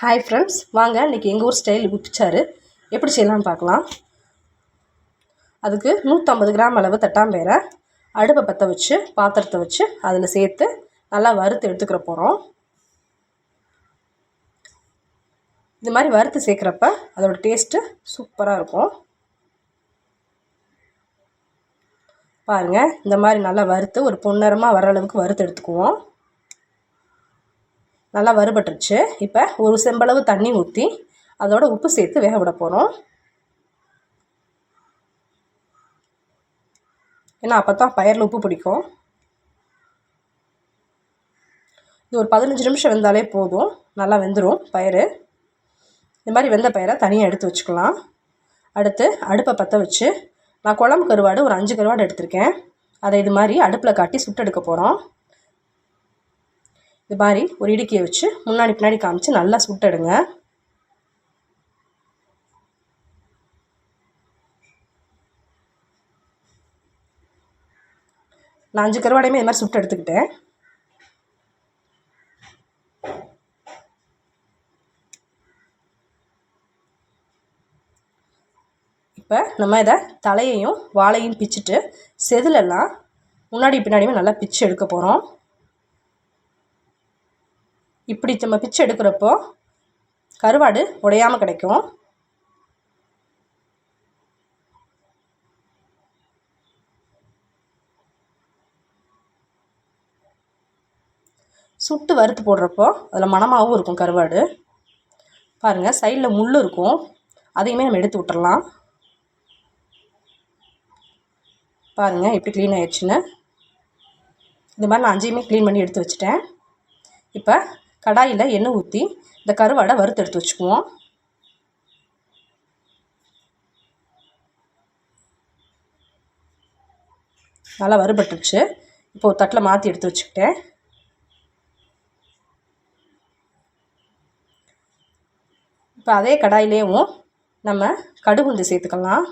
Hi friends வாங்க இன்றைக்கி எங்கள் ஊர் ஸ்டைல் உப்பிச்சாறு எப்படி செய்யலாம்னு பார்க்கலாம். அதுக்கு நூற்றம்பது கிராம் அளவு தட்டாம்பேரை அடுப்பை பற்ற வச்சு பாத்திரத்தை வச்சு அதில் சேர்த்து நல்லா வறுத்து எடுத்துக்கிற போகிறோம் இது மாதிரி வறுத்து சேர்க்குறப்ப அதோடய டேஸ்ட்டு சூப்பராக இருக்கும். பாருங்கள் இந்த மாதிரி நல்லா வறுத்து ஒரு பொன்னரமாக வர அளவுக்கு வறுத்து எடுத்துக்குவோம். நல்லா வறுபட்டுருச்சு. இப்போ ஒரு செம்பளவு தண்ணி ஊற்றி அதோட உப்பு சேர்த்து வேக விட போகிறோம் ஏன்னா அப்போ தான் பயிரில் உப்பு பிடிக்கும். இது ஒரு பதினஞ்சு நிமிஷம் வெந்தாலே போதும். நல்லா வெந்துடும் பயிர் இந்த மாதிரி வெந்த பயிரை தனியாக எடுத்து வச்சுக்கலாம். அடுத்து அடுப்பை பற்ற வச்சு நான் குழம்பு கருவாடு ஒரு அஞ்சு கருவாடு எடுத்திருக்கேன். அதை இது மாதிரி அடுப்பில் காட்டி சுட்டெடுக்க போகிறோம் இது மாதிரி ஒரு இடுக்கியை வச்சு முன்னாடி பின்னாடி காமிச்சு நல்லா சுட்டுடுங்க நான் அஞ்சு கருவாடையுமே இது மாதிரி சுட்டு எடுத்துக்கிட்டேன். இப்போ நம்ம இதை தலையையும் வாழையும் பிச்சுட்டு செதிலெல்லாம் முன்னாடி பின்னாடியுமே நல்லா பிச்சு எடுக்க போகிறோம் இப்படி நம்ம பிச்சு எடுக்கிறப்போ கருவாடு உடையாமல் கிடைக்கும். சுட்டு வறுத்து போடுறப்போ அதில் மணமாகவும் இருக்கும் கருவாடு. பாருங்கள் சைடில் முள் இருக்கும். அதையுமே நம்ம எடுத்து விட்டுறலாம். பாருங்கள் எப்படி க்ளீன் ஆயிடுச்சுன்னு. இந்த மாதிரி நான் அஞ்சையுமே க்ளீன் பண்ணி எடுத்து வச்சுட்டேன். இப்போ கடாயில் எண்ணெய் ஊற்றி இந்த கருவாடை வறுத்து எடுத்து வச்சுக்குவோம். நல்லா வறுபட்டுருச்சு. இப்போ ஒரு தட்டில் மாற்றி எடுத்து வச்சுக்கிட்டேன். இப்போ அதே கடாயிலேயும் நம்ம கடுகுந்து சேர்த்துக்கலாம்.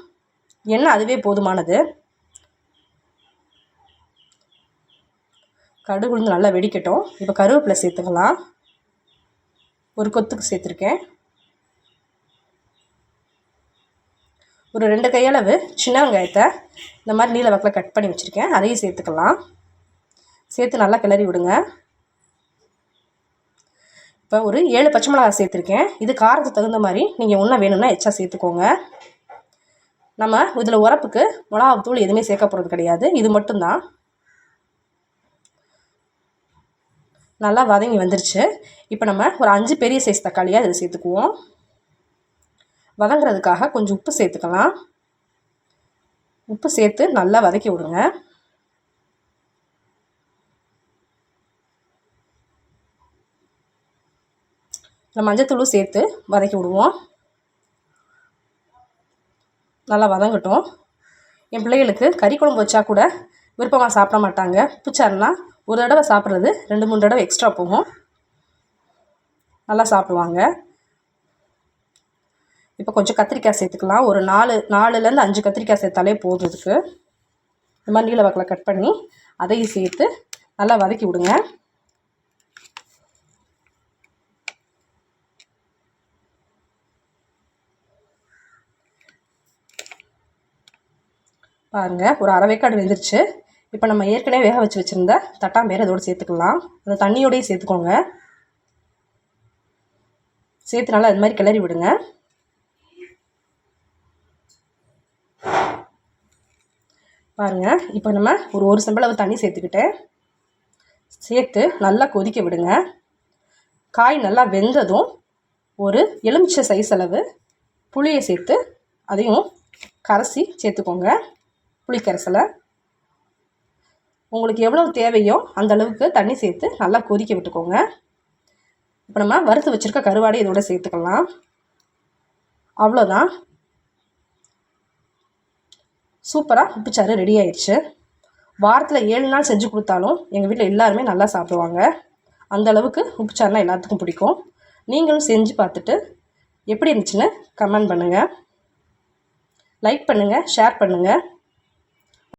எண்ணெய் அதுவே போதுமானது. கடுகுளுந்து நல்லா வெடிக்கட்டும். இப்போ கருவேப்பிலை சேர்த்துக்கலாம். ஒரு கொத்துக்கு சேர்த்துருக்கேன். ஒரு ரெண்டு கையளவு சின்ன வெங்காயத்தை இந்த மாதிரி நீல வாக்கில் கட் பண்ணி வச்சுருக்கேன். அதையும் சேர்த்துக்கலாம். சேர்த்து நல்லா கிளறி விடுங்க. இப்போ ஒரு ஏழு பச்சை மிளகா சேர்த்துருக்கேன். இது காரத்துக்கு தகுந்த மாதிரி நீங்கள் ஒன்றா வேணும்னா எச்சா சேர்த்துக்கோங்க. நம்ம இதில் உரப்புக்கு மிளகாத்தூள் எதுவுமே சேர்க்க போகிறது கிடையாது. இது மட்டும்தான். நல்லா வதங்கி வந்துருச்சு. இப்போ நம்ம ஒரு அஞ்சு பெரிய சைஸ் தக்காளியாக இதில் சேர்த்துக்குவோம். வதங்குறதுக்காக கொஞ்சம் உப்பு சேர்த்துக்கலாம். உப்பு சேர்த்து நல்லா வதக்கி விடுங்க. நம்ம மஞ்சத்தூளும் சேர்த்து வதக்கி விடுவோம். நல்லா வதங்கட்டும். என் பிள்ளைகளுக்கு கறி குழம்பு வச்சா கூட விருப்பமாக சாப்பிட மாட்டாங்க. புச்சாருன்னா ஒரு தடவை சாப்பிட்றது ரெண்டு மூணு தடவை எக்ஸ்ட்ரா போகும். நல்லா சாப்பிடுவாங்க. இப்போ கொஞ்சம் கத்திரிக்காய் சேர்த்துக்கலாம். ஒரு நாலு நாலுலேருந்து அஞ்சு கத்திரிக்காய் சேர்த்தாலே போதும் இதுக்கு. இந்த மாதிரி நீல வாக்கில் கட் பண்ணி அதையும் சேர்த்து நல்லா வதக்கி விடுங்க. பாருங்கள் ஒரு அரை வேக்காடு வெந்துருச்சு. இப்போ நம்ம ஏற்கனவே வேக வச்சு வச்சுருந்த தட்டாம்பேர் அதோடு சேர்த்துக்கலாம். அதை தண்ணியோடய சேர்த்துக்கோங்க. சேர்த்து நல்லா அது மாதிரி கிளறி விடுங்க. பாருங்கள் இப்போ நம்ம ஒரு ஒரு செம்பளவு தண்ணி சேர்த்துக்கிட்டேன் சேர்த்து நல்லா கொதிக்க விடுங்க. காய் நல்லா வெந்ததும் ஒரு எலுமிச்சை சைஸ் அளவு புளியை சேர்த்து அதையும் கரைசி சேர்த்துக்கோங்க. புளிக்கரைசலை. உங்களுக்கு எவ்வளோ தேவையோ அந்த அளவுக்கு தண்ணி சேர்த்து நல்லா கொதிக்க விட்டுக்கோங்க. இப்போ நம்ம வறுத்து வச்சுருக்க கருவாடை இதோட சேர்த்துக்கலாம். அவ்வளோதான் சூப்பராக உப்புச்சாறு ரெடி ஆயிடுச்சு. வாரத்தில் ஏழு நாள் செஞ்சு கொடுத்தாலும் எங்கள் வீட்டில் எல்லாருமே நல்லா சாப்பிடுவாங்க. அந்த அளவுக்கு உப்புச்சாறுனா எல்லாத்துக்கும் பிடிக்கும். நீங்களும் செஞ்சு பார்த்துட்டு எப்படி இருந்துச்சுன்னு கமெண்ட் பண்ணுங்கள் லைக் பண்ணுங்கள் ஷேர் பண்ணுங்கள்